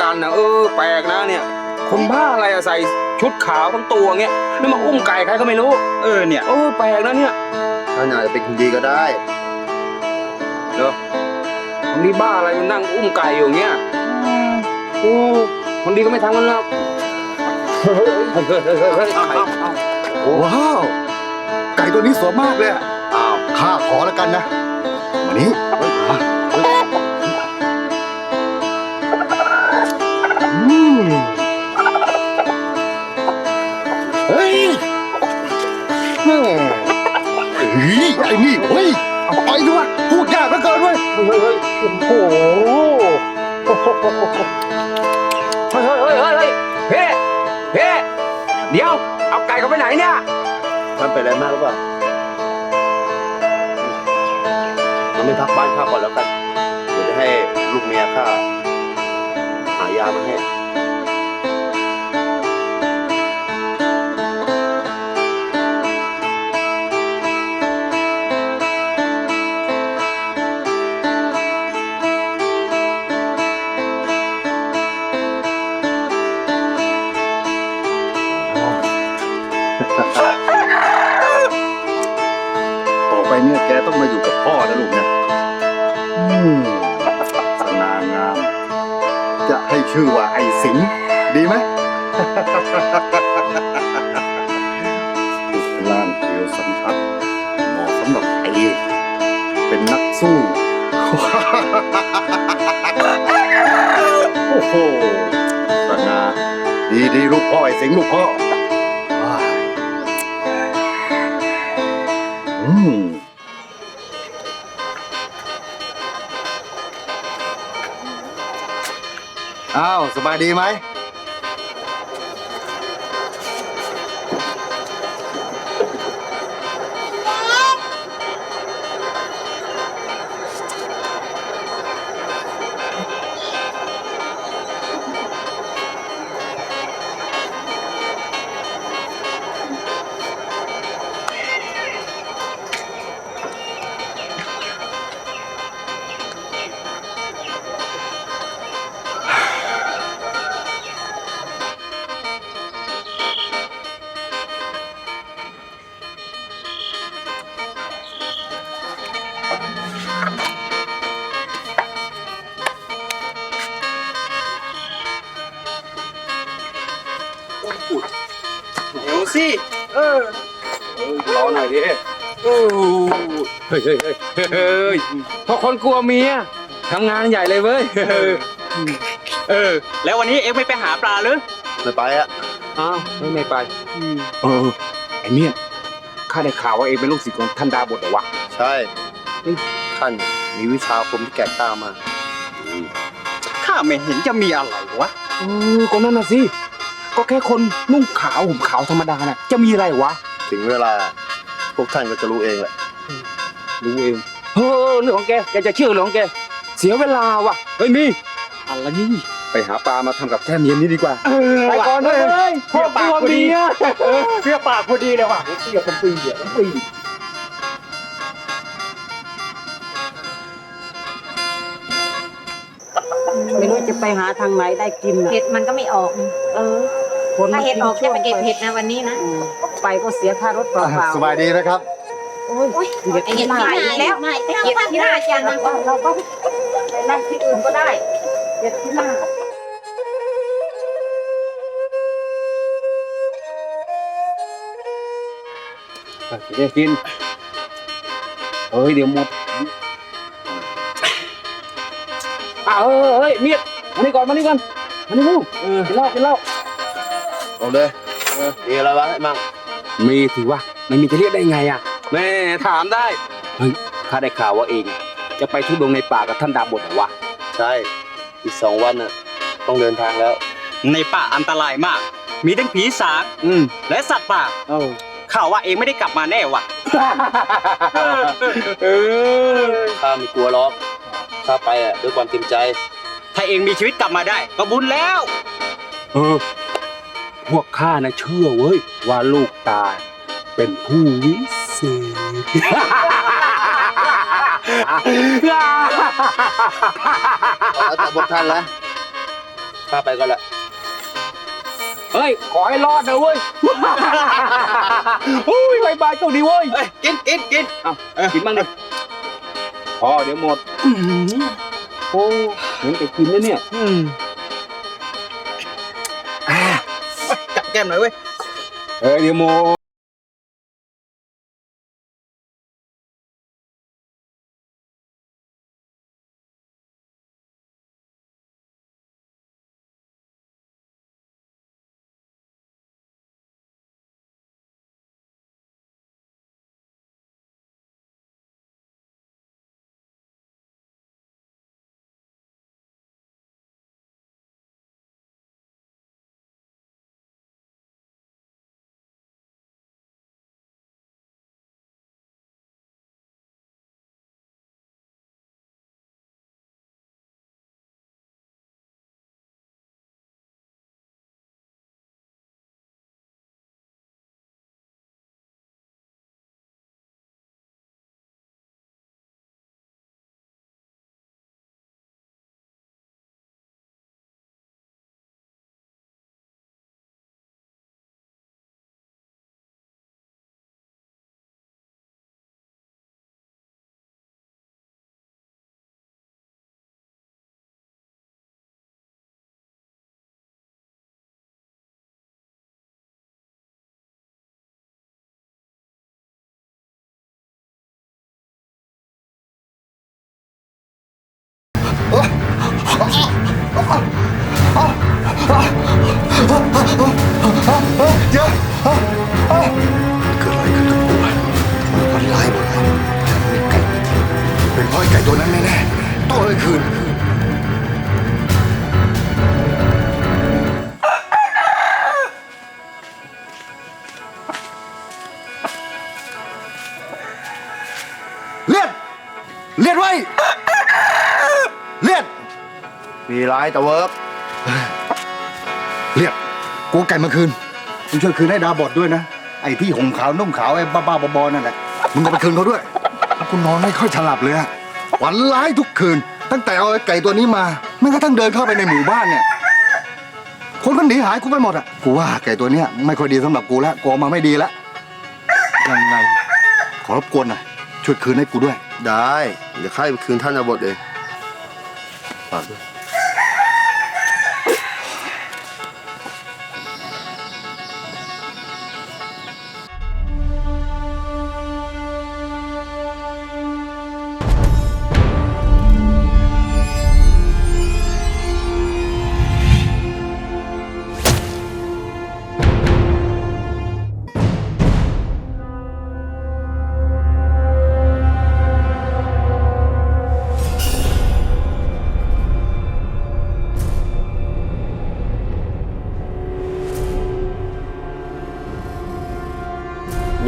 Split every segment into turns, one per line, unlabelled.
กันนะ
เออแปลกนะเนี่ย คนบ้าอะไรอะใส่ชุดขาวทั้งตัวเงี้ยแล้วมาอุ้มไก่ใครก็ไม่รู้
เออเนี่ย
เออแปลกนะเนี่ย
ท่านอาจจะเป็นคนดีก็ได้
เดี๋ยวคนนี้บ้าอะไรมันนั่งอุ้มไก่อยู่อย่างเงี้ยโอ้คนดีก็ไม่ทำกันหรอกเฮ้ยเฮ้ยเฮ้ยเฮ้ยเฮ้ยเฮ้ยไก่
ว้าว ไก่ตัวนี้สวยมากเลยอะ
อ้าว
ข้าขอแล้วกันนะมานี้
โอ้โหเฮ้ยเฮ้ยเฮ้ยเฮ้ยเฮ้ยเฮ้เฮ้เดี๋ยว เอาไก่เขาไปไหนเนี่ย
มันเป็นอะไรมากหรือเปล่าเราไม่พักบ้านข้าก่อนแล้วกัน เดี๋ยวจะให้ลูกเมียข้าหายามาให้ สิงดีไหมรูปร่างเดียวสัมผัสเหมาะสำหรับไอ้เป็นนักสู้ โอ้โหสง่าดีดีลูกพ่อไอ้สิงลูกพ่อ สบายดีไหม
สิ
เออเออรอหน่อยดิโอ้เฮ้ยเฮ้ยเฮ้ยเฮ้ยเพราะคนกลัวเมียทำงานใหญ่เลยเว้ย
เออ แล้ววันนี้เอ็งไม่ไปหาปลาหรือ
ไม่ไปอะ
อ้าวไม่ไม่ไปเออไอ้เมียข้าได้ข่าวว่าเองเป็นลูกศิษย์ของท่านดาบทเหรอวะ
ใช่ท่านมีวิชาคมที่แก่กล้ามาก
ข้าไม่เห็นจะมีอะไรวะ
เออก็นั่นน่ะสิ ก็แค่คนนุ่งขาวห่มขาวธรรมดาน่ะจะมีอะไรวะ
ถึงเวลาพวกท่านก็จะรู้เองแหละ
รู้เองเฮ้อเรื่องของแกแกจะเชื่อเรื่องของแกเสียเวลาว่ะเฮ้ยมี
อะไรนี่
ไปหาปลามาทำกับแก้มเย็นนี้ดีกว่า
เออ
ไปก่อนนะเฮ้ยพ่อกลัวเมีย
เปรี้ยวปากพอดีเลยว่ะ
เที่ยวกันปีเดียวกันปี
ไม่รู้จะไปหาทางไหนได้กินน่ะ
เห็ดมันก็ไม่ออกนะ
เออ คน
ถ้าเห็ดออก
ช่
จะ
วง
ไปเก็บเห็ดนะวันนี้นะ
อืมไปก็เสียค่ารถเปล่าๆ
สบายดีนะครับ
โอ้ย
อุ้ย
เห็ด
ไอเห็
ที่
ด
หน้า
ที่
อี
หากแล้ว
ไม่
เห็ดที่หน้าจังนะ
เราก็ไปนั่งที่อื่นก็ได้เห็ดที่หน้า
จะได้กินเฮ้ยเดี๋ยวหมดอ่าเออเฮ้ยเมียดมานี่ก่อนมานี่ก่อนมานี่ลูกกินเหล้ากินเหล้า
เอาเลยมีอะไรบ้างให้มั่ง
มีถือว่าไม่มีจะเรียกได้ไงอะแม่ถามได้เฮ้ยข้าได้ข่าวว่าเอง จะไปทุดงในป่ากับท่านดาบทเหรอวะ
ใช่อีกสองวันน่ะต้องเดินทางแล้ว
ในป่าอันตรายมาก มีทั้งผีสาง
อืม
และสัตว์ป่า
เออ
ข่าวว่าเองไม่ได้กลับมาแน่ว่ะ
เออ
ข้าไม่กลัวหรอกข้าไปอะด้วยความเต็มใจ
ถ้าเองมีชีวิตกลับมาได้ ก็บุญแล้ว
เออ พวกข้านะเชื่อเว้ย ว่าลูกตายเป็นผู้วิเศษ
แล้วแต่พวกท่านละข้าไปก็ละ
เฮ้ย ขอให้รอดนะเว้ย อุ้ยบายบายโชคดีเว้ย
เอ้ยกินกินกิน
เอากินบ้างดิพอเดี๋ยวหมดโอ้เหมือนจะกินแล้วเนี่ย
อืม จับแก้มห
ต้องเอาไปคืน เลียด เลียดไว้ เลียด มีร้ายแต่เวิร์กเลียด กูเอาไก่มาคืน มึงช่วยคืนให้ดาบอดด้วยนะ ไอ้ที่ห่มขาวนุ่มขาวไอ้บ้าๆบอๆนั่นแหละ มึงก็ไปคืนเขาด้วยกูนอนไม่ค่อยฉลับเลยอะ ฝันร้ายทุกคืน ตั้งแต่เอาไอ้ไก่ตัวนี้มาแม้กระทั่งเดินเข้าไปในหมู่บ้านเนี่ย คนก็หนีหายกูไปหมดอะกูว่าไก่ตัวเนี้ยไม่ค่อยดีสำหรับกูแล้วกูเอามาไม่ดีแล้วยังไง ขอรบกวนหน่อยช่วยคืนให้กูด้วย
ได้ เดี๋ยวข้าไปคืนท่านอาบดเองฝากด้วย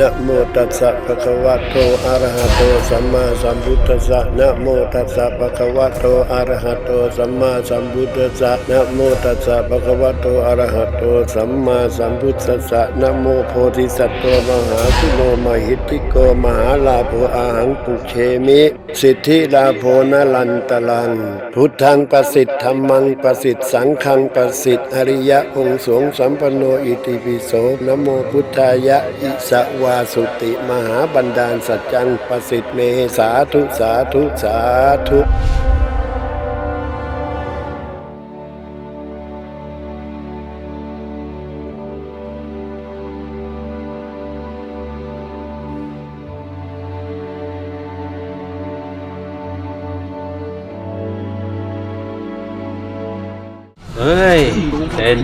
นะโมตัสสะภะคะวะโตอะระหะโตสัมมาสัมพุทธัสสะนะโมตัสสะภะคะวะโตอะระหะโตสัมมาสัมพุทธัสสะนะโมตัสสะภะคะวะโตอะระหะโตสัมมาสัมพุทธัสสะนะโมโพธิสัตว์โตมหาสุโนมหิติโกมหาลาภอาหังปุเชมิ สิทธิลาโภนลันตลัง พุทธังประสิทธิธรรมังประสิทธิสังฆังประสิทธิอริยะองค์สงสัมปันโนอิติปิโสนโมพุทธายะอิสวาสุติมหาบันดาลสัจจังประสิทธิเมสาธุสาธุสาธุ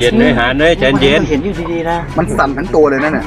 เย็นเลยหาเนยใจเย็น
เห็นอยู่ดีๆนะ
มันสั่นทั้งตัวเลยนั่นน่ะ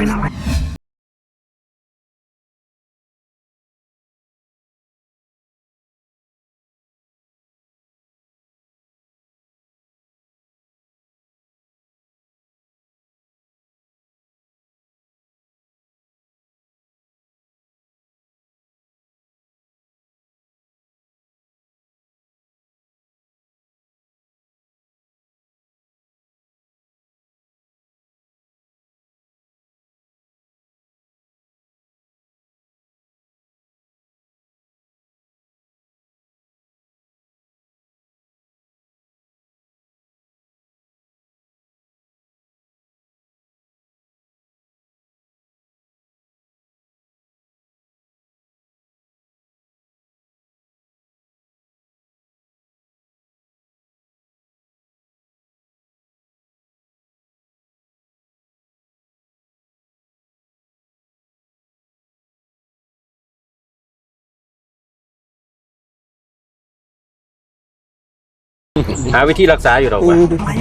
หาวิธีรักษาอยู่หรอกวะ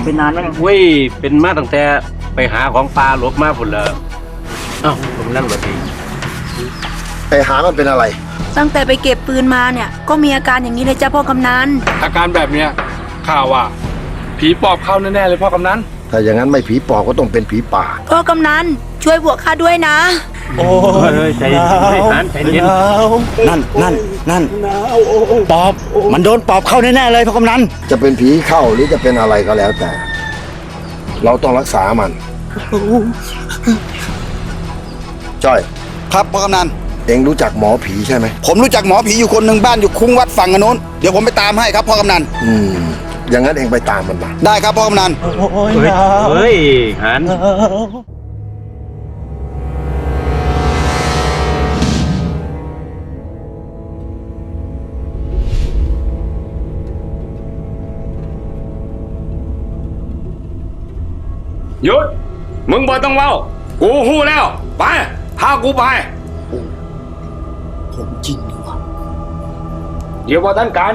เป็นนานแล้วไง
เว้ยเป็นมาตั้งแต่ไปหาของปลาหลบมาพุ่นละเอ้าผมนั่นแบบนี้
ไปหามันเป็นอะไร
ตั้งแต่ไปเก็บปืนมาเนี่ย ก็มีอาการอย่างนี้เลยจ้าพ่อกำนัน
อาการแบบเนี้ยข่าวว่าผีปอบเข้าแน่ๆเลยพ่อกำนัน
ถ้าอย่างนั้นไม่ผีปอบก็ต้องเป็นผีป่า
พ่อกำนัน ช่วยบวกข้าด้วยนะ
เฮ้ยใจเย็นใจหานใจเย็น
นั่นนั่นนั่นปอบ มันโดนปอบเข้าแน่ๆเลยพ่อกำนันจะเป็นผีเข้าหรือจะเป็นอะไรก็แล้วแต่ เราต้องรักษามัน จ้อย
ครับพ่อกำนัน
เองรู้จักหมอผีใช่ไหม
ผมรู้จักหมอผีอยู่คนหนึ่งบ้านอยู่คุ้งวัดฝั่งอนนุนเดี๋ยวผมไปตามให้ครับพ่อกำนัน
อืม อย่างนั้นเองไปตามมันมา
ได้ครับพ่อกำนัน
เฮ้ยเฮ้ยหาน
ห ยุด มึงบอต้องเว้า กูหู้แล้ว ไป พากูไป
ผมจริงดีวะ
เดี๋ยวว่าท่านการ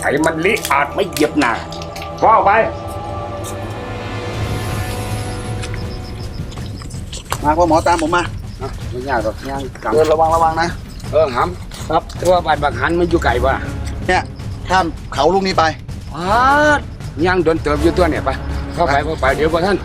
ไอ้มันลิอาจไม่เหยียบหนาว่าไป
มาพ่อหมอตามผมมา
ไม่ยากหรอกย่างกลับ
เดินระวังระวังนะ
เออหำครับแต่ว่าบ้านบักหันมันอยู่ไกลป่ะ
เนี่ยข้ามเขาลูกนี้ไป
อ้าย่างโดนเติมอยู่ตัวเนี่ยไป เข้าไปเข้าไปเดี๋ยวว่าท่าน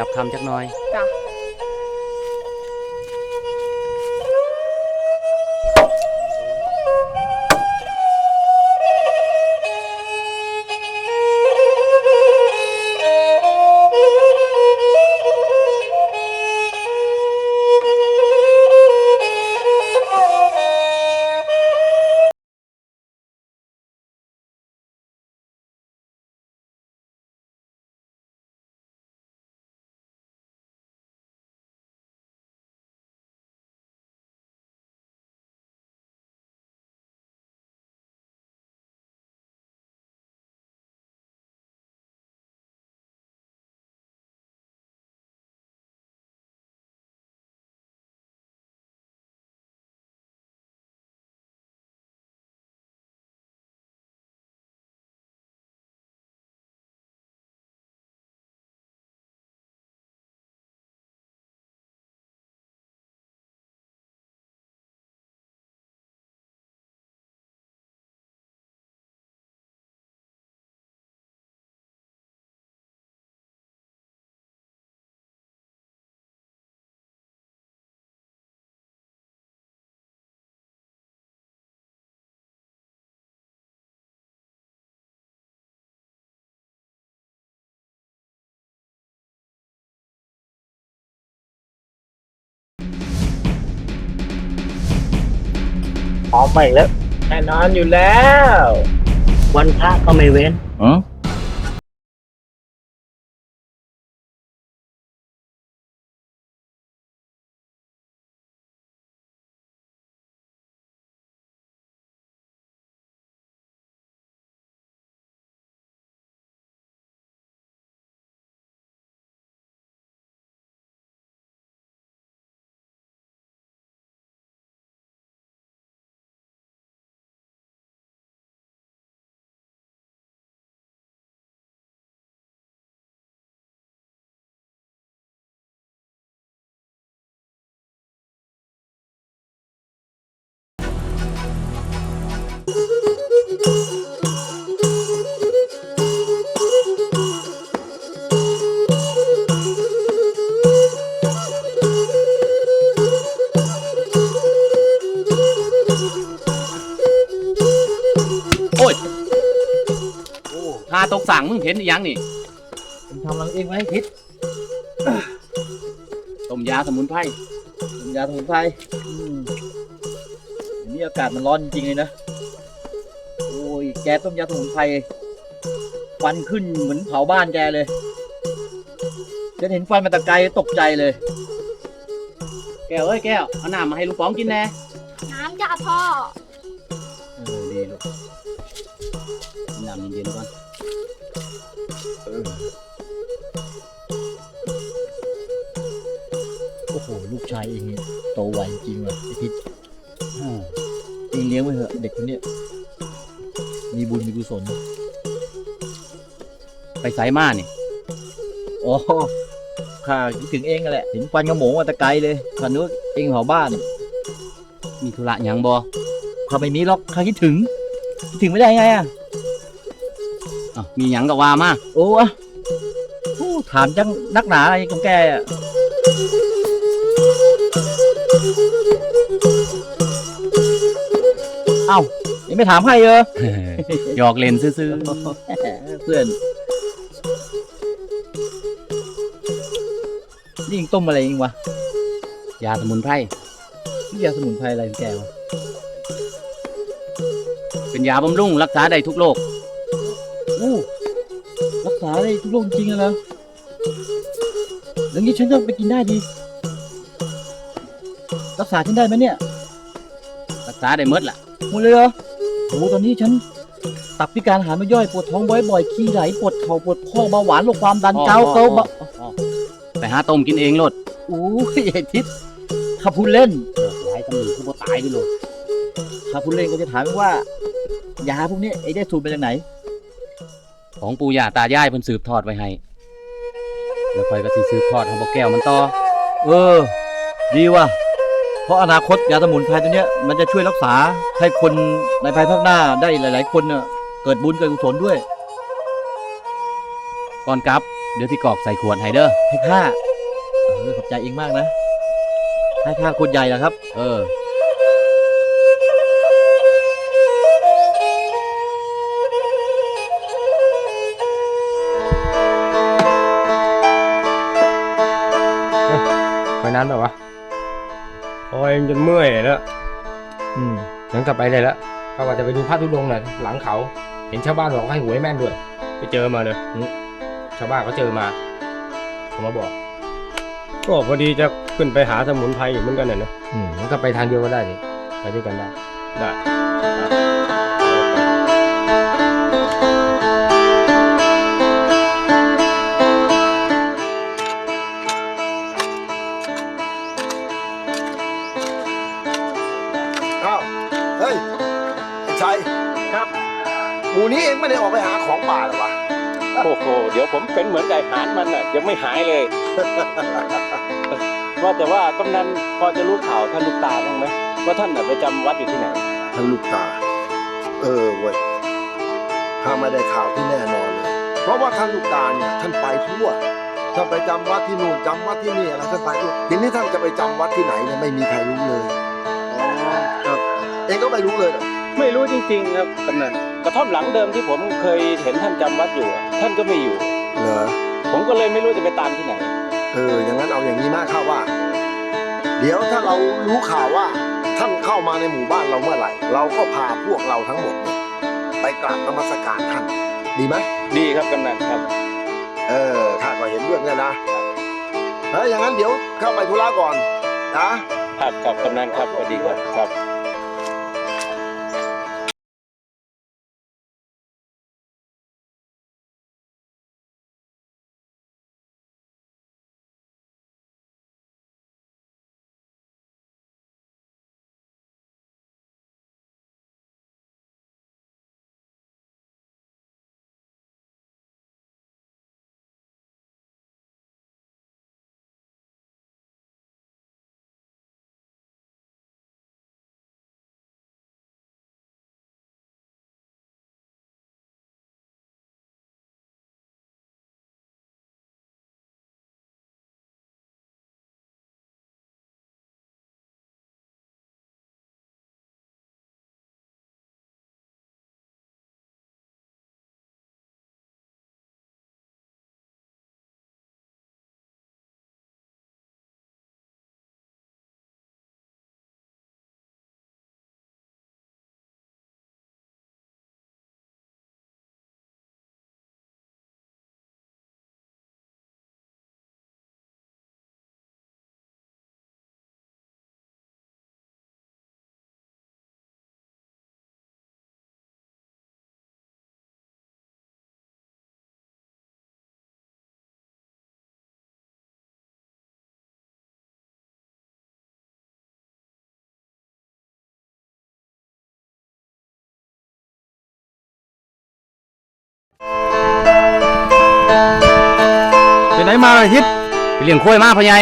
รับคำจักหน่อย
จ้ะ
พร้อมไปแล้วแน่นอนอยู่แล้ว วันพระก็ไม่เว้น
โอ้ เห็นอีหยังนี่
ผมทำรังเองไว้ให้พิษ
ต้มยาสมุนไพร
ผมยาสมุนไพรอืมเดี๋ยวนี้อากาศมันร้อนจริงๆเลยนะ โอ้ย แกต้มยาสมุนไพรควันขึ้นเหมือนเผาบ้านแกเลยฉันเห็นควันมาแตะไกลตกใจเลย
แก้วเอ้ยแก้วเอาน้ำมาให้ลุงป๋องกินแน่
น้ำจ้าพ่อ
เออดีลูกน้ำเย็นๆก่อนา
ยเองเนี่ยโตไวจริงว่ะไอพิษเองเลี้ยงไว้เถอะเด็กคนเนี้ยมีบุญมีกุศล
ไปไสมาเนี่
อ๋อข้าคิดถึงเองนั่นแหละเห็นควันกระหมงมาตะไกลเลยข้านึกเองเผาบ้าน
มีธุระหยังบ่
ข้าไม่มีหรอกข้าคิดถึงคิดถึงไม่ได้ไงอะ
อ้าวมีหยังก็ว่ามา
โอ้อะโอ้ถามจังนักหนาอะไรของแกอะ เอ้ายังไม่ถามให้เออ
หยอกเล่นซื่อ
เพื่อนนี่ยิงต้มอะไรยิงวะ
ๆยาสมุนไพร
นี่ยาสมุนไพรอะไรของแกวะ
เป็นยาบำรุงรักษาได้ทุกโรค
อู้รักษาได้ทุกโรคจริงๆเหรอแล้วงี้ฉันจะไปกินได้ดี รักษาฉันได้ไหมเนี่ย
รักษาได้หมดล่ะ
หมดเลยเหรอโอ้ตอนนี้ฉัน ตับพิการอาหารไม่ย่อยปวดท้องบ่อยๆขี้ไหลปวดเข่าปวดข้อเบาหวานโรคความดัน
อ๋อ
เกาต์
อ๋อ
เกาต์
อ๋อ
เบา
ไปหาต้มกินเองโลด
โอ้ยไอ้ทิศข้าพูดเล่น
หลายตำหนิคือบ่ตายไปโลด
ข้าพูดเล่นก็จะถามว่ายาพวกนี้ไอ้ได้สูตรมาจากไหน
ของปู่ย่าตายายเพิ่นสืบทอดไว้ให้ แล้วค่อยก็สิสืบทอดให้บ่แก้วมันต่อ
เออ ดีว่ะพ ราะอนาคตยาสมุนไพรตัวเนี้ยมันจะช่วยรักษาให้คนในภายภาคหน้าได้หลาย ๆ คนเน่ะเกิดบุญเกิดกุศลด้วย ก่อนกลับ เดี๋ยวพี่กอกใส่ขวดไฮเดอร์ให้ข้าเออขอบใจเองมากนะ ให้ข้าขวดใหญ่นะครับ เออ
ไปนั้นแบบวะ
คอยจนเมื่อยแล้ว
อืมงั้นกลับไปเลยละเขาว่าจะไปดูพระธุดงค์น่ะหลังเขา เห็นชาวบ้านบอกให้หวยแม่นด้วย
ไปเจอมาเลย
ชาวบ้านเขาเจอมาผมมาบอก
ก็พอดีจะขึ้นไปหาสมุนไพรอยู่เหมือนกันน่ะนะ
อืมงั้นก็ไปทางเดียวก็ได้นี่ไปด้วยกันได้
ได้
หมูนี้เองไม่ได้ออกไปหาของป่าหรอวะ
โอ้โห เดี๋ยวผมเป็นเหมือนไก่หานมันน่ะยังไม่หายเลย ว่าแต่ว่ากำนันพอจะรู้ข่าวท่านลูกตาบ้างไหมว่าท่านน่ะไปจำวัดอยู่ที่ไหน
ท่านลูกตา เออเว้ยข้าไม่ได้ข่าวที่แน่นอนเลย เพราะว่าท่านลูกตาเนี่ยท่านไปทั่วท่านไปจำวัดที่นู่นจำวัดที่นี่อะไรท่านไปทั่วทีนี้ท่านจะไปจำวัดที่ไหนเนี่ยไม่มีใครรู้เลย
ครับ
เองก็ไม่รู้เลยเหรอ
ไม่รู้จริงๆครับกำนันกระท่อมหลังเดิมที่ผมเคยเห็นท่านจำวัดอยู่อะท่านก็ไม่อยู่
เหรอ
ผมก็เลยไม่รู้จะไปตามที่ไหน
เออ อย่างนั้นเอาอย่างนี้มากข้าว่า เดี๋ยวถ้าเรารู้ข่าวว่า ท่านเข้ามาในหมู่บ้านเราเมื่อไหร่ เราก็พาพวกเราทั้งหมดเนี่ยไปกราบนมัสการท่าน ดีไหม
ดีครับกำนันครับ
เออ ข้าก็เห็นด้วยกันนะเฮ้ยอย่างนั้นเดี๋ยวเข้าไปธุระก่อนนะ
ครับครับกำนันครับสวัสดีครับครับ
ไปไหนมาเลยทิศไปเลี้ยงโค้ยมาพ่อใหญ่